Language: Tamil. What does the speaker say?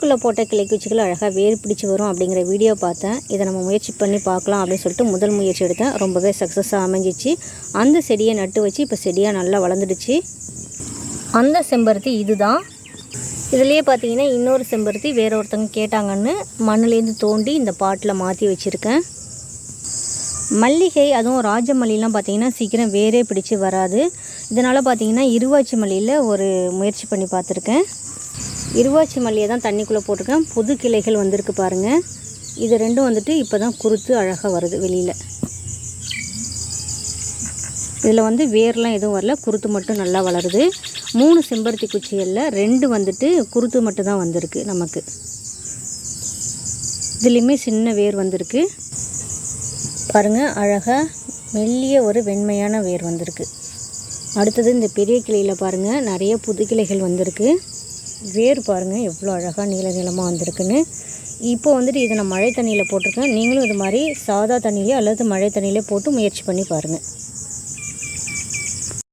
குச்சிக்குள்ளே போட்ட கிளை குச்சிகள் அழகாக வேர் பிடிச்சி வரும் அப்படிங்கிற வீடியோ பார்த்தேன். இதை நம்ம முயற்சி பண்ணி பார்க்கலாம் அப்படின்னு சொல்லிட்டு முதல் முயற்சி எடுத்தேன். ரொம்பவே சக்ஸஸாக அமைஞ்சிச்சு. அந்த செடியை நட்டு வச்சு இப்போ செடியாக நல்லா வளர்ந்துடுச்சு. அந்த செம்பருத்தி இதுதான். இதுலேயே பார்த்தீங்கன்னா இன்னொரு செம்பருத்தி வேற ஒருத்தவங்க கேட்டாங்கன்னு மண்ணுலேருந்து தோண்டி இந்த பாட்டில் மாற்றி வச்சுருக்கேன். மல்லிகை அதுவும் ராஜமல்லிலாம் பார்த்திங்கன்னா சீக்கிரம் வேரே பிடிச்சு வராது. இதனால் பார்த்தீங்கன்னா இருவாச்சி மல்லியில் ஒரு முயற்சி பண்ணி பார்த்துருக்கேன். இருவாச்சி மல்லியை தான் தண்ணிக்குள்ளே போட்டிருக்கேன். புது கிளைகள் வந்திருக்கு பாருங்கள் இது ரெண்டும் வந்துட்டு இப்போ தான் குருத்து அழகாக வருது வெளியில். இதில் வந்து வேர்லாம் எதுவும் வரல. குருத்து மட்டும் நல்லா வளருது. மூணு செம்பருத்தி குச்சிகளில் ரெண்டு வந்துட்டு குருத்து மட்டும் தான் வந்திருக்கு நமக்கு. இதுலேயுமே சின்ன வேர் வந்திருக்கு. பாருங்கள் அழகாக மெல்லிய ஒரு வெண்மையான வேர் வந்திருக்கு. அடுத்தது இந்த பெரிய கிளையில் பாருங்கள் நிறைய புது கிளைகள் வந்திருக்கு. வேர் பாருங்கள் எவ்வளோ அழகாக நீள நீளமாக வந்திருக்குன்னு. இப்போ வந்துட்டு இதை நான் மழை தண்ணியில் போட்டிருக்கேன். நீங்களும் இது மாதிரி சாதா தண்ணியிலே அல்லது மழை தண்ணியிலே போட்டு முயற்சி பண்ணி பாருங்கள்